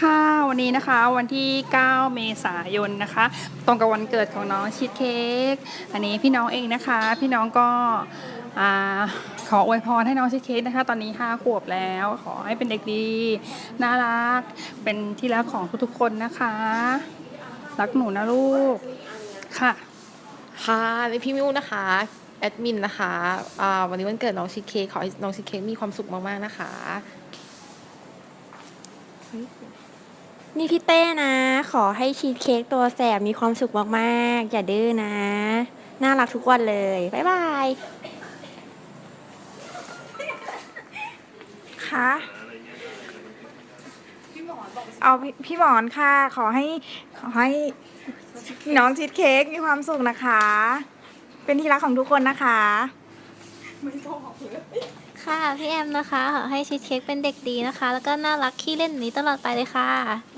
ค่ะวันนี้นะคะวันที่ 9 เมษายนนะคะ ตรงกับวันเกิดของน้องชีสเค้กอันนี้พี่น้องเองนะคะ พี่น้องก็อขออวยพรให้น้องชีสเค้กนะคะ ตอนนี้ 5 ขวบแล้ว ขอให้เป็นเด็กดีน่ารัก เป็นที่รักของทุกๆคนนะคะ รักหนูนะลูกค่ะค่ะเป็นพี่มิวนะคะแอดมินนะคะวันนี้วันเกิดน้องชีสเค้กขอให้น้องชีสเค้กมีความสุขมากๆนะคะ นี่พี่เต้นะ ขอให้ชีสเค้กตัวแสบมีความสุขมากๆ อย่าดื้อนะ น่ารักทุกวันเลย บ๊ายบายค่ะเอาพี่พี่หมอนค่ะ ขอให้ขอให้น้องชีสเค้กมีความสุขนะคะ เป็นที่รักของทุกคนนะคะค่ะพี่แอมนะคะ ขอให้ชีสเค้กเป็นเด็กดีนะคะ แล้วก็น่ารักขี้เล่นแบบนี้ตลอดไปเลยค่ะ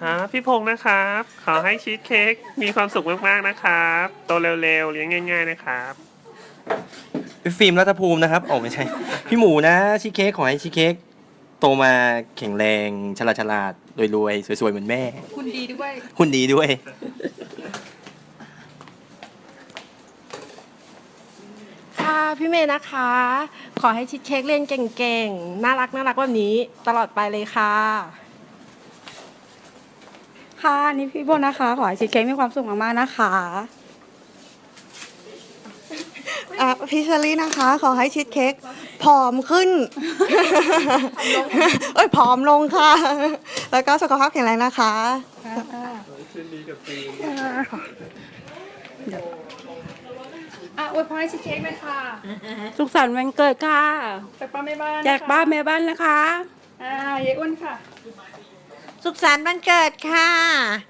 ครับพี่พงษ์นะครับ ขอให้ชีสเค้กมีความสุขมากๆนะครับโตเร็วๆเลี้ยงง่าย ๆ นะครับ พี่ฟิล์มรัตภูมินะครับโอ้ไม่ใช่ พี่หมูนะชีสเค้กขอให้ชีสเค้กโตมาแข็งแรงฉลาดฉลาดรวยๆสวยๆเหมือนแม่คุณดีด้วย หุ่นดีด้วย ค่ะพี่เมย์นะคะ ขอให้ชีสเค้กเรียนเก่งๆ น่ารักน่ารักแบบนี้ ตลอดไปเลยค่ะ ค่ะนี่พี่โบนะคะ ขอให้ชีสเค้กมีความสุขมากๆนะคะอะพี่เชอรี่นะคะ ขอให้ชีสเค้กผอมขึ้น เอ้ยผอมลงค่ะ แล้วก็สุขภาพแข็งแรงนะคะอะอวยพรให้ชีสเค้กเลยค่ะสุขสันต์วันเกิดค่ะจากป้าแม่บ้านจากบ้านแม่บ้านนะคะ อ่าเย้อ้วนค่ะ สุขสันต์วันเกิดค่ะ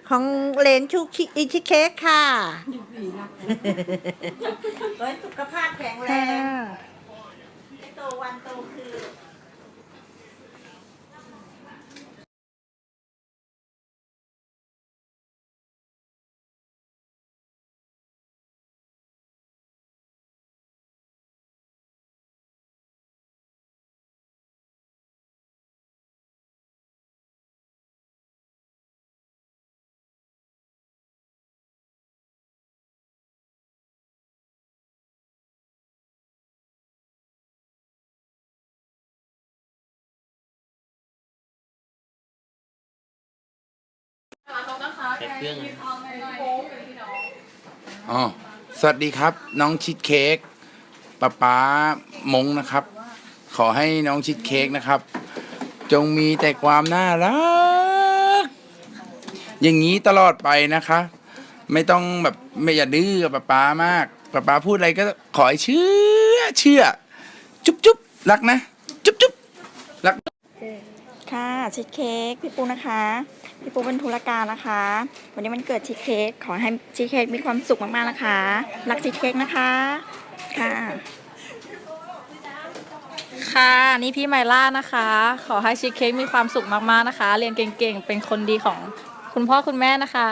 ของเหลนชุกชิอิชิเค้กค่ะขอให้สุขภาพแข็งแรงโตวันโตคืน อ๋อสวัสดีครับ น้องชิดเค้กป๊าป๊ามงนะครับ ขอให้น้องชิดเค้กนะครับ จงมีแต่ความน่ารัก อย่างนี้ตลอดไปนะคะ ไม่ต้องแบบไม่อย่าดื้อกับป๊าป๊ามากป๊าป๊าพูดอะไรก็ขอให้เชื่อเชื่อ จุ๊บจุ๊บรักนะ จุ๊บจุ๊บรัก ค่ะชีสเค้กพี่ปูนะคะ พี่ปูเป็นธุรการนะคะ วันนี้มันเกิดชีสเค้กขอให้ชีสเค้กมีความสุขมากๆนะคะรักชีสเค้กนะคะค่ะ ค่ะนี่พี่ไมล่านะคะ ขอให้ชีสเค้กมีความสุขมากๆนะคะ เรียนเก่งๆเป็นคนดีของคุณพ่อคุณแม่นะคะ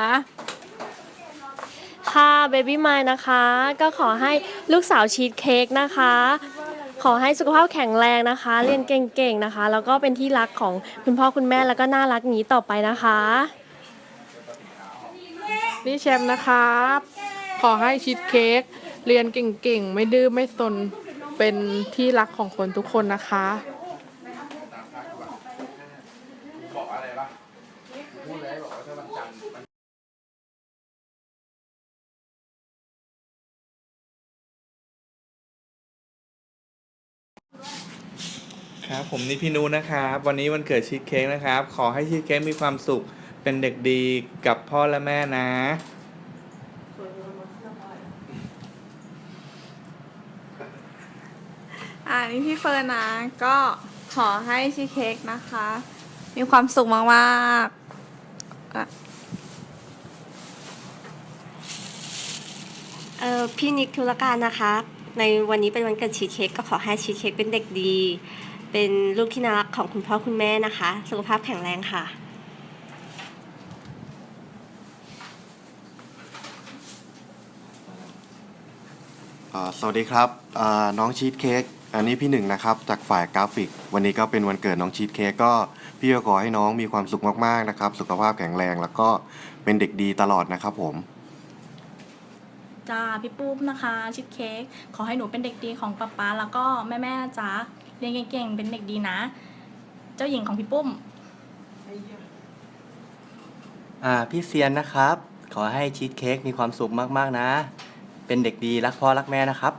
ค่ะเบบี้ไมายนะคะ ก็ขอให้ลูกสาวชีสเค้กนะคะ ขอให้สุขภาพแข็งแรงนะคะ เรียนเก่งๆนะคะ แล้วก็เป็นที่รักของคุณพ่อคุณแม่แล้วก็น่ารักอย่างนี้ต่อไปนะคะ นี่แชมป์นะครับ ขอให้ชีสเค้กเรียนเก่งๆ ไม่ดื้อไม่สนเป็นที่รักของคนทุกคนนะคะ บอกอะไรปะพูดเลยบอกว่าถ้าวันจันทร์ ครับผมนี่พี่นูนะครับ วันนี้วันเกิดชีสเค้กนะครับ ขอให้ชีสเค้กมีความสุขเป็นเด็กดีกับพ่อและแม่นะ อ่านี่พี่เฟิร์นนะ ก็ขอให้ชีสเค้กนะคะ มีความสุขมากๆอะเออพี่นิกธุรการนะคะ ในวันนี้เป็นวันเกิดชีสเค้กก็ขอให้ชีสเค้กเป็นเด็กดี เป็นลูกที่น่ารักของคุณพ่อคุณแม่นะคะ สุขภาพแข็งแรงค่ะอ่าสวัสดีครับอ่าน้องชีสเค้กอันนี้พี่หนึ่งนะครับจากฝ่ายกราฟิก วันนี้ก็เป็นวันเกิดน้องชีสเค้กก็พี่ก็ขอให้น้องมีความสุขมากๆนะครับ สุขภาพแข็งแรง แล้วก็เป็นเด็กดีตลอดนะครับผมจ้าพี่ปุ้มนะคะชิดเค้กขอให้หนูเป็นเด็กดีของป๊าป๊าแล้วก็แม่แม่ๆนะจ๊ะ เรียนเก่งๆ เป็นเด็กดีนะ เจ้าหญิงของพี่ปุ้ม อ่าพี่เซียนนะครับ ขอให้ชีสเค้กมีความสุขมากๆนะ เป็นเด็กดีรักพ่อรักแม่นะครับ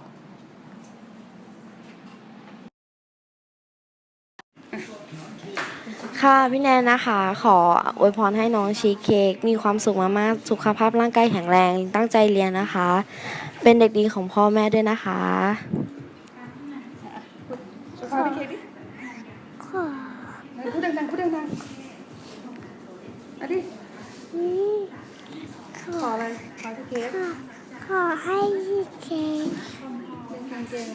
ค่ะพี่แนนนะคะ ขออวยพรให้น้องชีสเค้กมีความสุขมากๆสุขภาพร่างกายแข็งแรงตั้งใจเรียนนะคะ เป็นเด็กดีของพ่อแม่ด้วยนะคะ ขอพี่เค้กดิขอพูดดังๆพูดดังๆเอาดิขออะไรขอพี่เค้ก ขอให้ชีสเค้ก เก่ง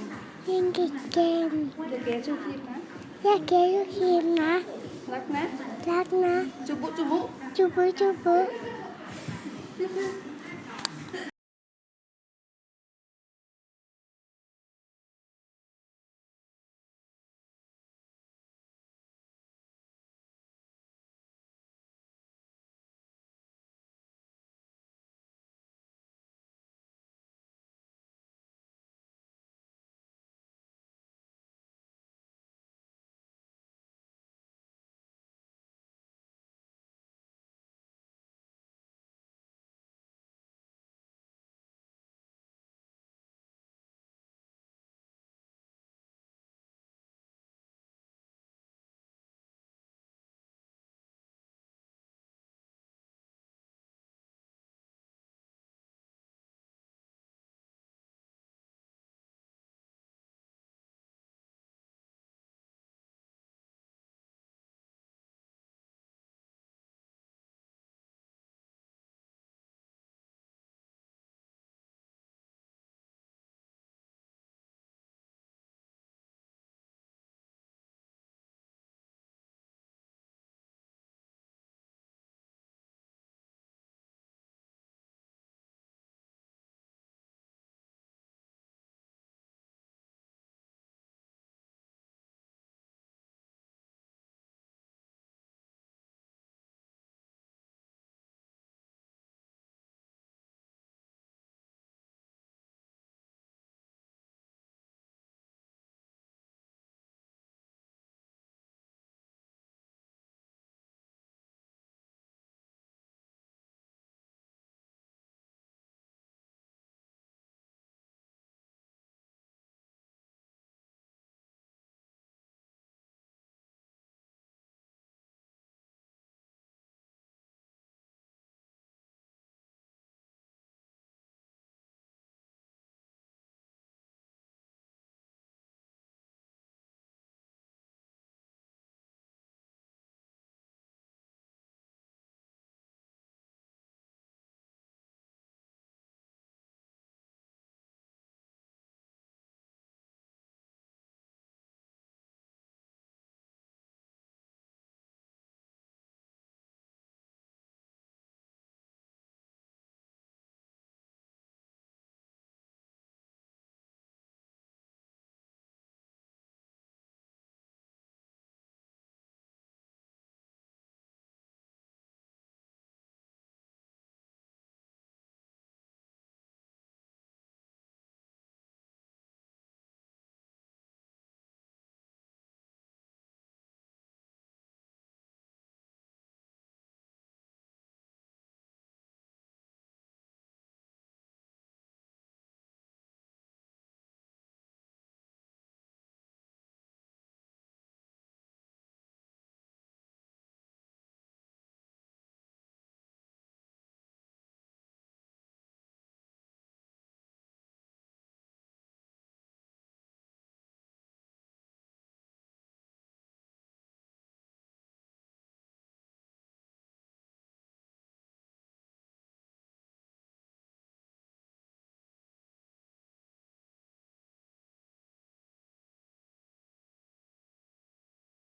เล่นเก่ง ๆเด็กเก๋ชูคลิปนะ ๆอยาก เกลูกทีมนะ รักนะ รักนะ จุบุจุบุจุบุจุบุจุบุ